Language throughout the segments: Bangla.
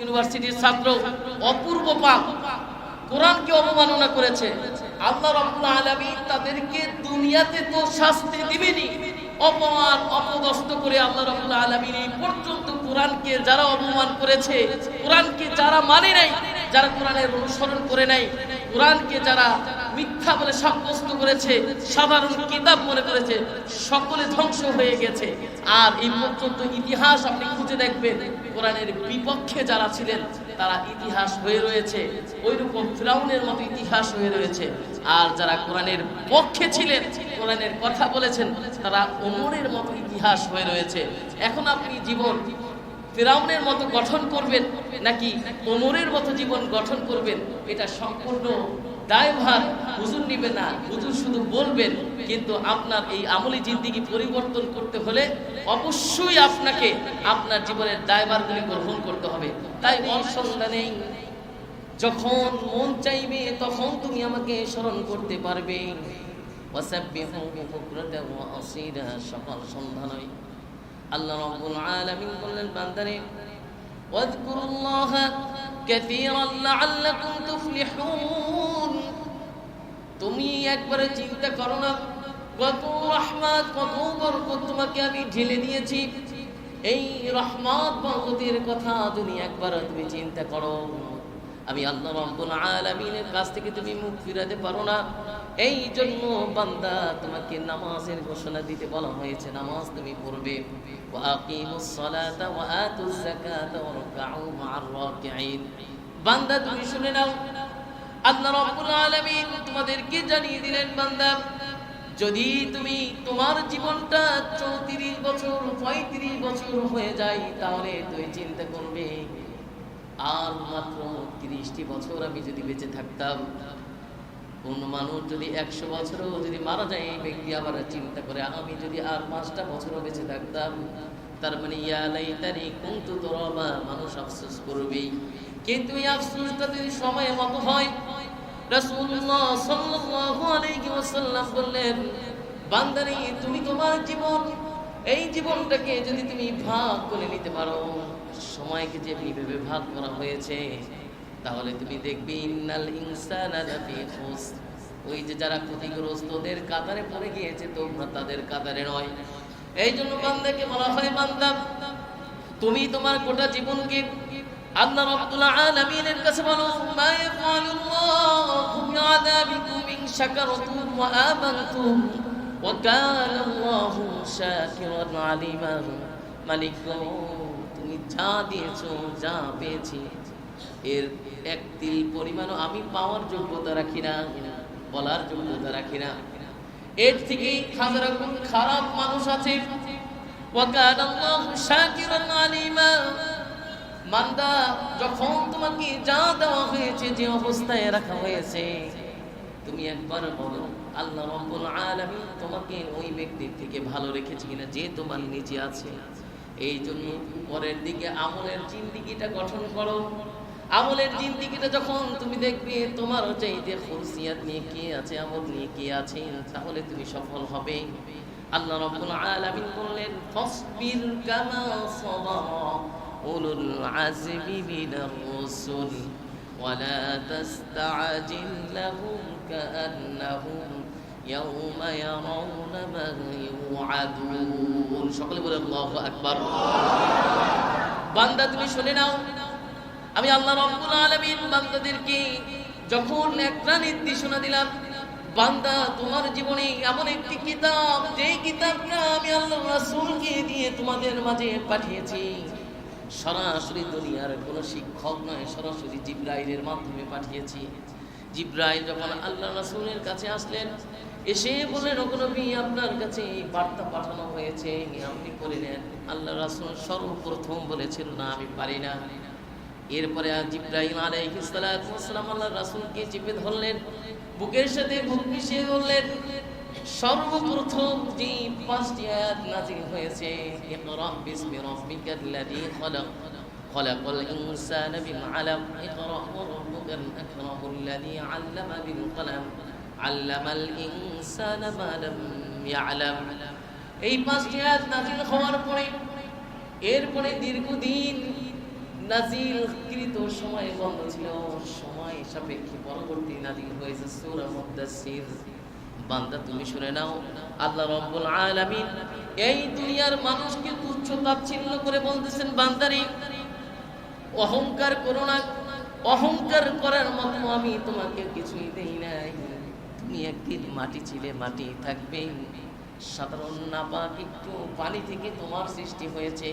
ইউনিভার্সিটির ছাত্র, অপূর্ব পাপ। কোরআনকে অবমাননা করেছে। আল্লাহ রাব্বুল আলামিন তাদেরকে দুনিয়াতে তো শাস্তি দিবেনি অপমান, অপদস্থ করে আল্লাহ রাব্বুল আলামিন এই পর্যন্ত কোরআনকে যারা অপমান করেছে, কোরআনকে যারা মানে নাই, যারা কোরআনের অনুসরণ করে নাই কোরআনকে যারা মিথ্যা বলে সাব্যস্ত করেছে, সাধারণ কিতাব মনে করেছে, সকলে ধ্বংস হয়ে গেছে। আর এই পর্যন্ত ইতিহাস আপনি খুঁজে দেখবেন, কোরআনের বিপক্ষে যারা ছিলেন, তারা ইতিহাস হয়ে রয়েছে। ওইরকম ফিরাউনের মতো ইতিহাস হয়ে রয়েছে। আর যারা কোরআনের পক্ষে ছিলেন, কোরআনের কথা বলেছেন, তারা ওমরের মতো ইতিহাস হয়ে রয়েছে। এখন আপনি জীবন ফেরাউনের মতো গঠন করবেন নাকি ওমরের মতো জীবন গঠন করবেন, এটা সম্পূর্ণ দায়ভার, হুজুর নিবে না, হুজুর শুধু বলবেন, কিন্তু আপনার এই আমলি জিন্দিগি পরিবর্তন করতে হলে অবশ্যই আপনাকে আপনার জীবনের দায়ভারগুলি গ্রহণ করতে হবে। তাই অসন্ধ্যা নেই, যখন মন চাইবে তখন তুমি আমাকে স্মরণ করতে পারবে। সকাল সন্ধ্যা নয়। আল্লাহ রাব্বুল আলামিন বললেন, বান্দারে, ওয়াজকুরুল্লাহ কাসীরান লাআল্লাকুম তুফলিহুন। তুমি একবার চিন্তা করো না, কত রহমত, কত বরকত তোমাকে আমি ঢেলে দিয়েছি। এই রহমত বরকতের কথা তুমি একবার তুমি চিন্তা করো আমি আল্লাহ রাব্বুল আলামিনের কাছ থেকে তুমি মুখ ফিরাতে পারো না। এই জন্য বান্দা, তোমাকে নামাজের ঘোষণা দিতে বলা হয়েছে। নামাজ তুমি পড়বে। বান্দা, তুমি শুনে নাও। আল্লাহ রাব্বুল আলামিন তোমাদেরকে জানিয়ে দিলেন, বান্দা, যদি তুমি তোমার জীবনটা চৌত্রিশ বছর, পঁয়ত্রিশ বছর হয়ে যায়, তাহলে তুই চিন্তা করবে আর মাত্র তিরিশটি বছর আমি যদি বেঁচে থাকতাম, কোন মানুষ যদি একশো বছরও যদি মারা যায় এই ব্যক্তি আবার চিন্তা করে, আমি যদি আর পাঁচটা বছরও বেঁচে থাকতাম, তার মানে ইয়ালাই তারি কুন্তু তোরবা, মানুষ আফসোস করবেই। কিন্তু এই আফসোসটা যদি সময় মতো হয়, রাসূলুল্লাহ সাল্লাল্লাহু আলাইহি ওয়াসাল্লাম বললেন, বান্দারে, তুমি তোমার জীবন, এই জীবনটাকে যদি তুমি ভাগ করে নিতে পারো সময়কে যে ভেবে ভাগ করা হয়েছে তাহলে তুমি দেখবে ইন্নাল ইনসানা লাফি খুসর ওই যে যারা ক্ষতিগ্রস্তদের কাতারে পড়ে গিয়েছে তোমরা তাদের কাতারে নয়। এই জন্য বান্দাকে বলা হয় বান্দা তুমি তোমার গোটা জীবনকে আল্লাহ রাব্বুল আলামিনের কাছে বলো মা ইয়াফআলুল্লাহু বিআযাবিকুম ইন শাকারতুম ওয়া আমানতুম ওয়া কানা আল্লাহু শাকিরান আলিমা মালিক গো, তুমি যা দিয়েছ, যা পেয়েছি। এর এক তিল পরিমাণও আমি পাওয়ার যোগ্যতা রাখি না, বলার যোগ্যতা রাখি না। এর থেকে হাজার রকম খারাপ মানুষ আছে। মান্দা যখন তোমাকে যা দেওয়া হয়েছে, যে অবস্থায় রাখা হয়েছে, তুমি একবার বলো, আল্লাহ আলমী তোমাকে ওই ব্যক্তির থেকে ভালো রেখেছি কিনা, যে তোমার নিচে আছে। এই জন্য পরের দিকে আমলের জিন্দিগিটা গঠন করো। আমলের জিন্দিগিটা যখন তুমি দেখবে তোমার চাইতে খুরসিয়াত নিয়ে কে আছে, আমল নিয়ে কে আছে, তাহলে তুমি সফল হবে। আল্লাহ রব্বুল আলামিন বললেন, ফাসবির কামা সাবা উলুল আজমি মিনার রুসুল, ওয়ালা তাস্তাজিল লাহুম কাআন্নাহুম يوم يرون ما يوعدون সকলে বলে আল্লাহু আকবার বান্দা তুমি শুনে নাও আমি আল্লাহ রাব্বুল আলামিন বান্দাদেরকে যখন একটা নির্দেশনা দিলাম বান্দা তোমার জীবনে এমন একটি কিতাব যে কিতাবটা আমি আল্লাহ রাসূলকে দিয়ে তোমাদের মাঝে পাঠিয়েছি সরাসরি দুনিয়ার কোনো শিক্ষক নয় সরাসরি জিব্রাইলের মাধ্যমে পাঠিয়েছি জিব্রাইল যখন আল্লাহ রাসূলের কাছে আসলেন এসে বলেন নবী আপনার কাছে এই বার্তা পাঠানো হয়েছে আপনি করে নেন আল্লাহ রাসুল সর্বপ্রথম বলেছিল না, আমি পারি না। এরপরে জিব্রাহিম আলাইসালাম আল্লাহ রাসুলকে চেপে ধরলেন, বুকের সাথে বুক মিশিয়ে ধরলেন সর্বপ্রথম যে পাঁচটি আয়াত নাজিল হয়েছে ইকরা বিসমি রাব্বিকাল লাযী খলক, খলাকাল ইনসানা বিল আলাম ইকরা ওয়া রাব্বুকাল আকরামুল লাযী আল্লামা বিল কলম। আল্লামাল ইনসানা মা লাম ইয়ালাম। এই পাঁচটি আয়াত নাজিল হওয়ার পরে, এরপরে দীর্ঘদিন নাজিল কৃত সময় বন্ধ ছিল। সময় সাপেক্ষে পরবর্তী নাজিল হয়েছে সূরা মুদাসসির। বান্দা, তুমি শুনে নাও, আল্লাহ রব্বুল আলামিন এই দুনিয়ার মানুষকে তুচ্ছ তাচ্ছিল্য করে বলতেছেন, বান্দারি, অহংকার করো না। অহংকার করার মতো আমি তোমাকে কিছুই দেই না তুমি একদিন মাটি ছিলে, মাটি থাকবে সাধারণ নাপাক একটু পানি থেকে তোমার সৃষ্টি হয়েছে।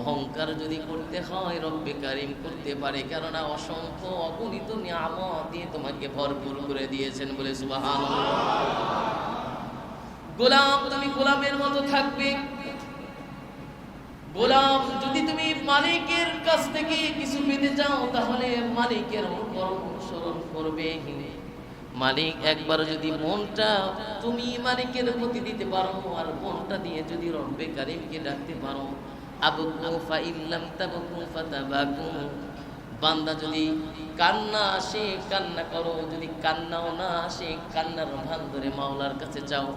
অহংকার যদি করতে হয়, রব্বে কারিম করতে পারে। কেননা অসংখ্য অগণিত দিয়ে তোমাকে ভরপুর করে দিয়েছেন বলে সুবাহান গোলাম তুমি গোলামের মতো থাকবে। গোলাম যদি তুমি মালিকের কাছ থেকে কিছু পেতে চাও, তাহলে মালিকের অনুসরণ করবে। মালিক একবার যদি মনটা, তুমি মালিকের প্রতি দিতে পারো আর মনটা দিয়ে যদি রব্বে কারিমকে ডাকতে পারো, আবকু ফাইল্লাম তাবকু ফাতাবাকু। বান্দা যদি কান্না আসে, কান্না করো, যদি কান্নাও না আসে, কান্নার ভান ধরে মাওলার কাছে যাও।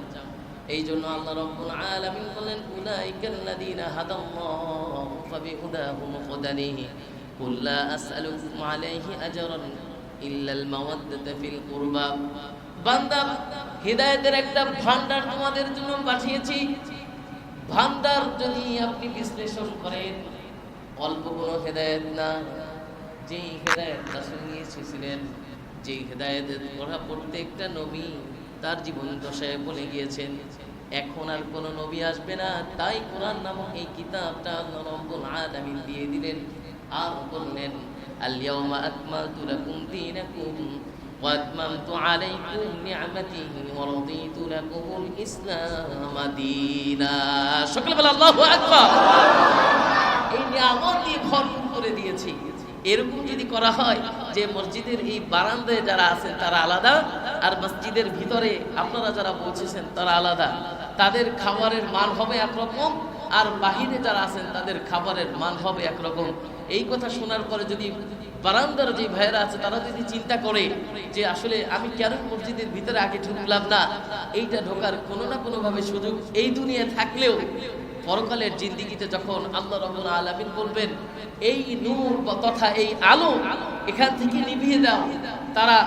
এই জন্য আল্লাহ রব্বুল আলামিন বলেন উলাইকাল্লাযীনা হাদাল্লাহু ফাবিহুদাহু মুqtadihi কুল লা আসআলুকুম আলাইহি আজরান ইল্লাল মাওয়াদ্দাতা ফিল কুরবা। বান্দা, হিদায়াতের একটা ভান্ডার তোমাদের জন্য পাঠিয়েছি। ভান্ডার যদি আপনি বিশ্লেষণ করেন, অল্প কোনো হেদায়েত না। যেই হেদায়েত রাসূল এসেছিলেন যেই হেদায়েতের পড়া প্রত্যেকটা নবী তার জীবন দশায় বলে গিয়েছেন, এখন আর কোন নবী আসবে না। তাই কোরআন নামক এই কিতাবটা রব্বুল আলামিন দিয়ে দিলেন। আর বললেন আল-ইয়াওমা আকমালতু লাকুম দীনাকুম ওয়া আতমামতু আলাইকুম নি'মাতি ওয়া রাদিতু লাকুমুল ইসলাম দীনা। সকলে বলে, আল্লাহু আকবার! এই নিয়ামত ভরপুর করে দিয়েছি। এরকম যদি করা হয় যে মসজিদের এই বারান্দায় যারা আছেন তারা আলাদা, আর মসজিদের ভিতরে আপনারা যারা পৌঁছেছেন তারা আলাদা। তাদের খাবারের মান হবে একরকম আর বাহিরে যারা আছেন, তাদের খাবারের মান হবে একরকম। এই কথা শোনার পরে যদি বারান্দার যে ভাইয়েরা আছে, তারা যদি চিন্তা করে যে আসলে আমি কেন মসজিদের ভিতরে আগে ঢুকলাম না, এইটা ঢোকার কোনো না কোনোভাবে সুযোগ এই দুনিয়ায় থাকলেও পরকালের জিন্দিগিতে যখন আল্লাহ রবুল আলমিন বলবেন, এই নূর তথা এই আলো এখান থেকে নিভিয়ে দাও। তারা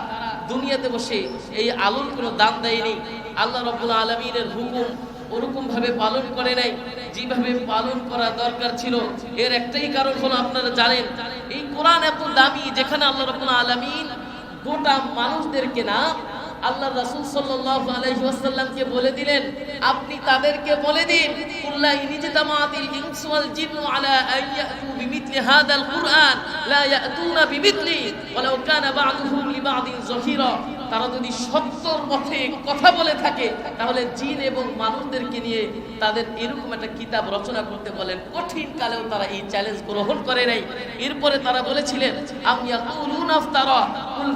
দুনিয়াতে বসে এই আলোর কোনো দাম দেয়নি। আল্লাহ রবুল আলমিনের হুকুম ওরকম ভাবে পালন করে নাই, যেভাবে পালন করা দরকার ছিল। এর একটাই কারণ হলো আপনারা জানেন, এই কোরআন এত দামি যেখানে আল্লাহ রবুল আলমিন গোটা মানুষদেরকে না আল্লাহ রাসূল সাল্লাল্লাহু আলাইহি ওয়াসাল্লামকে বলে দিলেন, আপনি তাদেরকে বলে দিন, কুল্লা ইনজতামাতিল ইনসু ওয়াল জিন্নু আলা হাদাল কুরআন, লা ইয়াতুনা ওয়ালাউ কানা বা'দুহুম লিবা'দিন যহিরা। তারা যদি সত্যর পথে কথা বলে থাকে, তাহলে জিন এবং মানুষদেরকে নিয়ে তাদের এরকম একটা কিতাব রচনা করতে বলেন। কঠিন কালেও তারা এই চ্যালেঞ্জ গ্রহণ করে নাই। এরপরে তারা বলেছিলেন, আমি কুল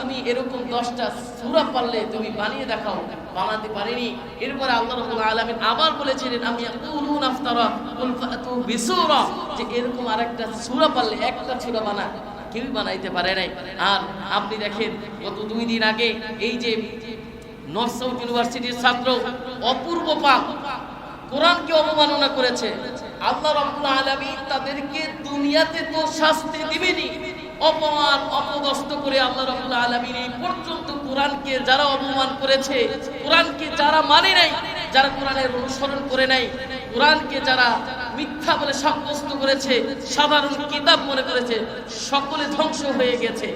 তুমি এরকম 10টা সূরা পারলে তুমি বানিয়ে দেখাও। বানাতে পারেনি। এরপরে আল্লাহ রাব্বুল আলামিন আবার বলেছিলেন, আমি ইয়াকুলুন আফতারা? কুল ফাতু বিসূরা। যে এরকম আরেকটা সূরা পারলে একটা সূরা বানা কেউই বানাইতে পারে নাই। আর আপনি দেখেন, গত দুই দিন আগে এই যে নর্থ সাউথ ইউনিভার্সিটির ছাত্র অপূর্ব পাক কোরআনকে অবমাননা করেছে। আল্লাহ রাব্বুল আলামিন তাদেরকে দুনিয়াতে তো শাস্তি দিবেনি অপমান অপদস্থ করে আল্লাহ রাব্বুল আলামিন এই পর্যন্ত কোরআনকে যারা অপমান করেছে, কোরআনকে যারা মানে নাই, যারা কোরআনের অনুসরণ করে নাই, কোরআনকে যারা মিথ্যা বলে সাব্যস্ত করেছে, সাধারণ কিতাব মনে করেছে, সকলে ধ্বংস হয়ে গেছে।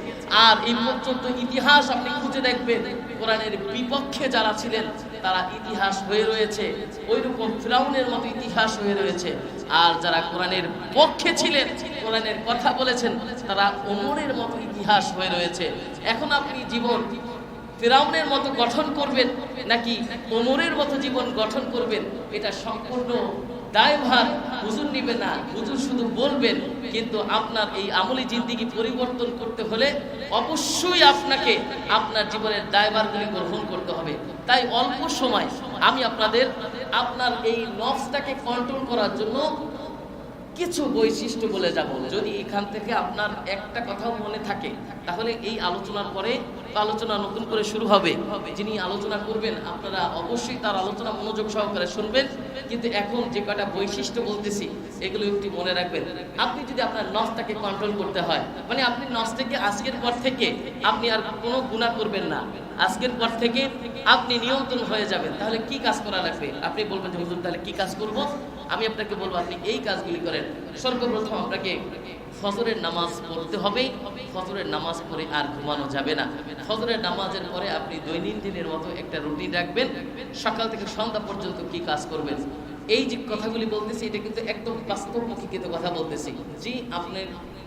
আর এই পর্যন্ত ইতিহাস আপনি খুঁজে দেখবেন, কোরআনের বিপক্ষে যারা ছিলেন, তারা ইতিহাস হয়ে রয়েছে ওই রকম ফিরাউনের মতো ইতিহাস হয়ে রয়েছে। আর যারা কোরআনের পক্ষে ছিলেন, কোরআনের কথা বলেছেন, তারা ওমরের মতো ইতিহাস হয়ে রয়েছে। এখন আপনি জীবন ফেরাউনের মতো গঠন করবেন, নাকি ওমরের মতো জীবন গঠন করবেন, এটা সম্পূর্ণ দায়ভার হুজুর নিবে না। হুজুর শুধু বলবেন, কিন্তু আপনার এই আমলি জিন্দিগি পরিবর্তন করতে হলে অবশ্যই আপনাকে আপনার জীবনের দায়ভারগুলি গ্রহণ করতে হবে। তাই অল্প সময় আমি আপনাদের আপনার এই নফসটাকে কন্ট্রোল করার জন্য কিছু বৈশিষ্ট্য বলে যাব যদি এখান থেকে আপনার একটা কথাও মনে থাকে, তাহলে এই আলোচনার পরে আলোচনা নতুন করে শুরু হবে। যিনি আলোচনা করবেন, আপনারা অবশ্যই তার আলোচনা মনোযোগ সহকারে শুনবেন। কিন্তু এখন যে কটা বৈশিষ্ট্য বলতেছি, এগুলো একটু মনে রাখবেন। আপনি যদি আপনার নসটাকে কন্ট্রোল করতে হয় মানে আপনি নস থেকে আজকের পর থেকে আপনি আর কোনো গুণা করবেন না। আজকের পর থেকে আপনি নিয়ন্ত্রণ হয়ে যাবেন। তাহলে কি কাজ করা লাগবে? আপনি বলবেন যে, হুজুর, তাহলে কি কাজ করব? আমি আপনাকে বলব, আপনি এই কাজগুলি করেন। সর্বপ্রথম আপনাকে ফজরের নামাজ পড়তে হবে। ফজরের নামাজ পড়ে আর ঘুমানো যাবে না। ফজরের নামাজের পরে আপনি দৈনন্দিনের মতো একটা রুটিন রাখবেন। সকাল থেকে সন্ধ্যা পর্যন্ত কি কাজ করবেন? এই যে কথাগুলি বলতেছি, এটা কিন্তু একদম বাস্তবমুখীকৃত কথা বলতেছি। জি, আপনি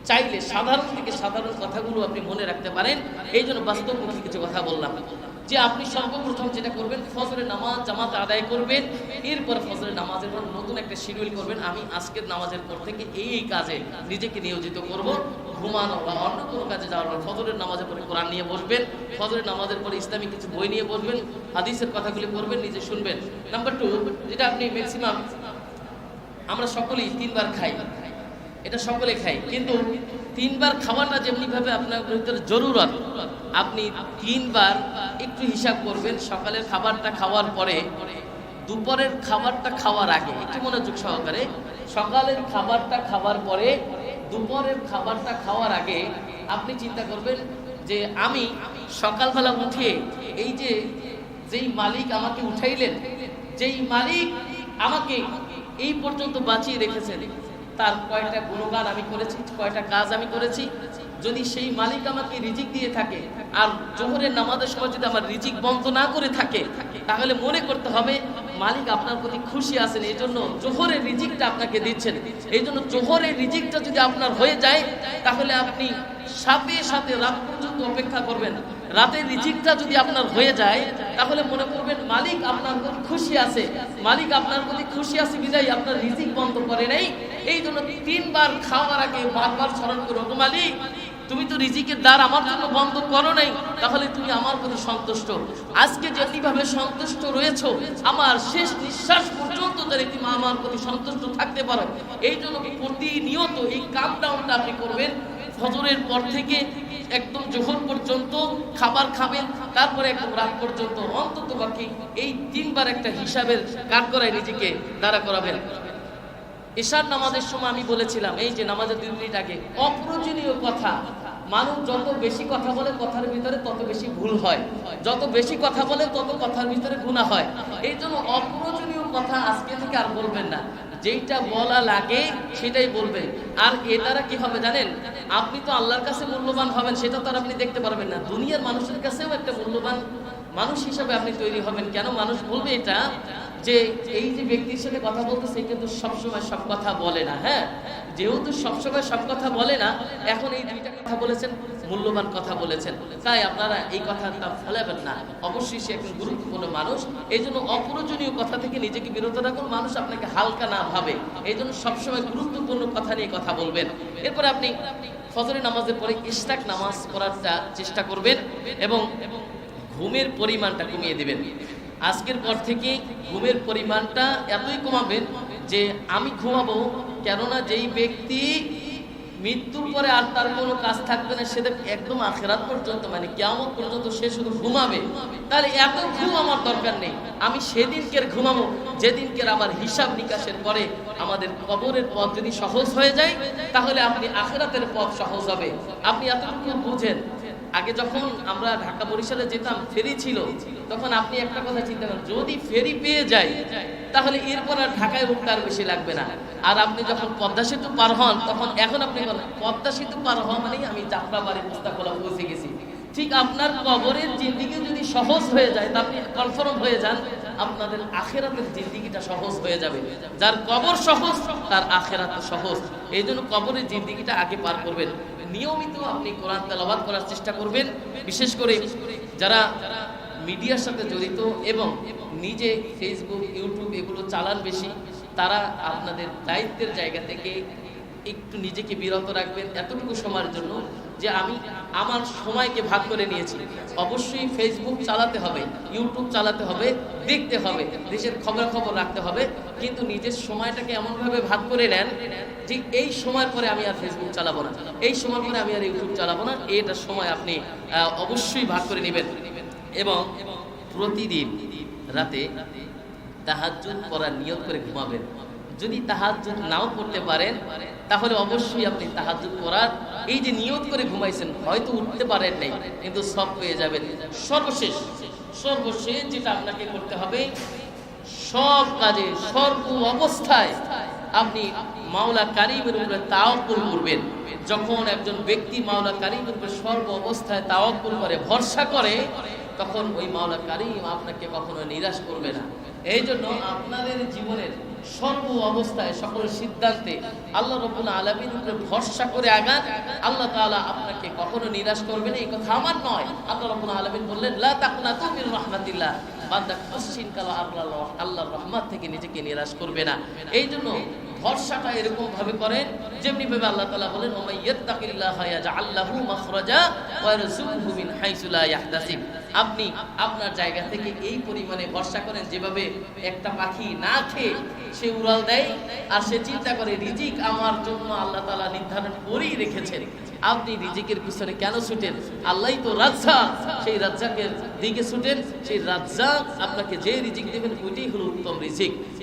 চাইলে সাধারণ থেকে সাধারণ কথাগুলো আপনি মনে রাখতে পারেন। এই জন্য বাস্তবমুখী কিছু কথা বললাম। যে আপনি সর্বপ্রথম যেটা করবেন ফজরের নামাজ জামাতে আদায় করবেন, এরপর ফজরের নামাজের পর নতুন একটা শিডিউল করবেন। আমি আজকের নামাজের পর থেকে এই কাজে নিজেকে নিয়োজিত করব। ঘুমানো বা অন্য কোনো কাজে যাওয়ার পর ফজরের নামাজের পরে কোরআন নিয়ে বসবেন। ফজরের নামাজের পরে ইসলামিক কিছু বই নিয়ে বসবেন হাদিসের কথাগুলি পড়বেন, নিজে শুনবেন। নাম্বার টু যেটা আপনি ম্যাক্সিমাম আমরা সকলেই তিনবার খাই। এটা সকলে খাই। কিন্তু তিনবার খাওয়াটা যেমনি ভাবে আপনার ভিতরে জরুরত আপনি তিনবার একটু হিসাব করবেন, সকালের খাবারটা খাওয়ার পরে দুপুরের খাবারটা খাওয়ার আগে, একটু মনোযোগ সহকারে, সকালের খাবারটা খাওয়ার পরে দুপুরের খাবারটা খাওয়ার আগে আপনি চিন্তা করবেন যে আমি সকালবেলা উঠে এই যে, যেই মালিক আমাকে উঠাইলেন, যেই মালিক আমাকে এই পর্যন্ত বাঁচিয়ে রেখেছেন, তার কয়টা গুণগান আমি করেছি, কয়টা কাজ আমি করেছি যদি সেই মালিক আমাকে রিজিক দিয়ে থাকে আর জোহরের নামাজের সময় যদি আমার রিজিক বন্ধ না করে থাকে, তাহলে মনে করতে হবে মালিক আপনার প্রতি খুশি আছেন এই জন্য জোহরের রিজিকটা আপনাকে দিচ্ছেন। এই জন্য জোহরের রিজিকটা যদি আপনার হয়ে যায়, তাহলে আপনি সাথে সাথে রাত পর্যন্ত অপেক্ষা করবেন। রাতের রিজিকটা যদি আপনার হয়ে যায়, তাহলে মনে করবেন মালিক আপনার প্রতি খুশি আছে। মালিক আপনার প্রতি খুশি আছে বিদায় আপনার রিজিক বন্ধ করে নেই। এই জন্য তিনবার খাওয়ার আগে বারবার স্মরণ করো "ওগো মালিক। তুমি তো রিজিকের দ্বার আমার জন্য বন্ধ করো নাই, তাহলে তুমি আমার প্রতি সন্তুষ্ট। আজকে যেমনি ভাবে সন্তুষ্ট রয়েছো, আমার শেষ নিঃশ্বাস পর্যন্ত যেন তুমি আমার প্রতি সন্তুষ্ট থাকতে পারো। এই জন্য প্রতিনিয়ত এই কাম ডাউনটা আপনি করবেন? ফজরের পর থেকে একদম জোহর পর্যন্ত খাবার খাবেন, তারপরে একদম রাত পর্যন্ত অন্তত বাকি এই তিনবার একটা হিসাবের কাজ করায় নিজেকে দাঁড়া করাবেন। ঈশার নামাজের সময় আমি বলেছিলাম, এই যে নামাজের দুই মিনিট আগে, অপ্রয়োজনীয় কথা, মানুষ যত বেশি কথা বলে, কথার ভিতরে তত বেশি ভুল হয়। যত বেশি কথা বলে, তত কথার ভিতরে গুণা হয়। এই জন্য অপ্রয়োজনীয় কথা আজকে থেকে আর বলবেন না। যেইটা বলা লাগে, সেটাই বলবে। আর এ দ্বারা কি হবে জানেন? আপনি তো আল্লাহর কাছে মূল্যবান হবেন, সেটা তো আর আপনি দেখতে পারবেন না। দুনিয়ার মানুষের কাছেও একটা মূল্যবান মানুষ হিসাবে আপনি তৈরি হবেন। কেন? মানুষ বলবে এটা যে এই যে ব্যক্তির সাথে কথা বলতে সে কিন্তু সবসময় সব কথা বলে না হ্যাঁ? যেহেতু সবসময় সব কথা বলে না, এখন এই দুইটা কথা বলেছেন, মূল্যবান কথা বলেছেন। তাই আপনারা এই কথাটা ফেলাবেন না। অবশ্যই সে একজন গুরুত্বপূর্ণ মানুষ। এই জন্য অপ্রয়োজনীয় কথা থেকে নিজেকে বিরত রাখুন। মানুষ আপনাকে হালকা না ভাবে। এই জন্য সবসময় গুরুত্বপূর্ণ কথা নিয়ে কথা বলবেন। এরপরে আপনি ফজরের নামাজের পরে ইশতাক নামাজ পড়ারটা চেষ্টা করবেন এবং ঘুমের পরিমাণটা কমিয়ে দেবেন। আজকের পর থেকে ঘুমের পরিমাণটা এতই কমাবেন যে আমি ঘুমাবো, কেননা যেই ব্যক্তি মৃত্যুর পরে আর তার কোনো কাজ থাকবে না সেটা একদম আখেরাত পর্যন্ত মানে কেমন পর্যন্ত সে শুধু ঘুমাবে। তাহলে এত ঘুম আমার দরকার নেই। আমি সেদিনকের ঘুমাবো, যেদিনকের আমার হিসাব নিকাশের পরে আমাদের কবরের পথ যদি সহজ হয়ে যায়, তাহলে আপনি আখেরাতের পথ সহজ হবে। আপনি এতটুকু বুঝেন। আগে যখন আমরা ঢাকা বরিশালে যেতাম, ফেরি ছিল, তখন আপনি একটা কথা চিন্তা করেন, যদি ফেরি পেয়ে যাই তাহলে এরপর আর ঢাকায় উঠতে আর বেশি লাগবে না। আর আপনি যখন পদ্মা সেতু পার হন, তখন এখন আপনি বলেন, পদ্মা সেতু পার হওয়া মানেই আমি যাত্রাবাড়ি মুস্তাকলা পৌঁছে গেছি। ঠিক আপনার কবরের জিন্দিগি যদি সহজ হয়ে যায়, তা আপনি কনফার্ম হয়ে যান, আপনাদের আখেরাতের জিন্দিগিটা সহজ হয়ে যাবে। যার কবর সহজ, তার আখেরাত সহজ। এই জন্য কবরের জিন্দিগিটা আগে পার করবেন। নিয়মিত আপনি কোরআন তেলাবাদ করার চেষ্টা করবেন, বিশেষ করে যারা মিডিয়ার সাথে জড়িত এবং নিজে ফেসবুক ইউটিউব এগুলো চালান বেশি, তারা আপনাদের দায়িত্বের জায়গা থেকে একটু নিজেকে বিরত রাখবেন। এতটুকু সময়ের জন্য যে আমি আমার সময়কে ভাগ করে নিয়েছি। অবশ্যই ফেসবুক চালাতে হবে ইউটিউব চালাতে হবে, দেখতে হবে, দেশের খবর খবর রাখতে হবে। কিন্তু নিজের সময়টাকে এমনভাবে ভাগ করে নেন যে এই সময় পরে আমি আর ফেসবুক চালাবো না। এই সময় পরে আমি আর ইউটিউব চালাবো না। এটা সময় আপনি অবশ্যই ভাগ করে নেবেন। এবং প্রতিদিন রাতে তাহাজ্জুদ পড়ার নিয়ত করে ঘুমাবেন। যদি তাহাজ্জুদ নাও পড়তে পারেন তাহলে অবশ্যই আপনি তাহাজ্জুদ পড়ার এই যে নিয়ত করে ঘুমাইছেন, হয়তো উঠতে পারেন নাই, কিন্তু সব পেয়ে যাবেন। সর্বশেষ সর্বশেষ যেটা আপনাকে করতে হবে, সব কাজে, সর্ব অবস্থায় আপনি মাওলা কারিমের উপরে তাওয়াক্কুল করবেন। যখন একজন ব্যক্তি মাওলা কারিমের উপরে সর্ব অবস্থায় তাওয়াক্কুল করে, ভরসা করে, তখন ওই মাওলা কারিম আপনাকে কখনো নিরাশ করবে না। এই জন্য আপনাদের জীবনের সর্ব অবস্থায় সকল সিদ্ধান্তে আল্লাহ রবুল আলমীর উপরে ভরসা করে আগান। আল্লাহ তাআলা আপনাকে কখনো নিরাশ করবে না, এই কথা আমার নয়। আল্লাহ রবুল আলমিন বললেন, লা তাকুনা তুমি রহমাতিল্লাহ। বান্দা কোশ্চিন কালো আল্লাহ আল্লাহর রহমত থেকে নিজেকে নিরাশ করবে না। এই জন্য ভরসাটা এরকম ভাবে করেন, যেমনি ভাবে আল্লাহ তাআলা বলেন, ওমাই ইয়াত্তাকিল্লাহ ইয়াজআল লাহু আপনি আপনার জায়গা থেকে এই পরিমাণে ভরসা করেন যেভাবে একটা পাখি না খেয়ে সে উড়াল দেয় আর সে চিন্তা করে, রিজিক আমার জন্য আল্লাহ তালা নির্ধারণ করেই রেখেছেন। আপনি রিজিকের পিছনে কেন ছুটেন? আল্লাহ তো রাজ্জা সেই রাজ্জাকের দিকে ছুটেন। সেই রাজ্জাক আপনাকে যে রিজিক দেবেন, ওইটাই হলো উত্তম রিজিক।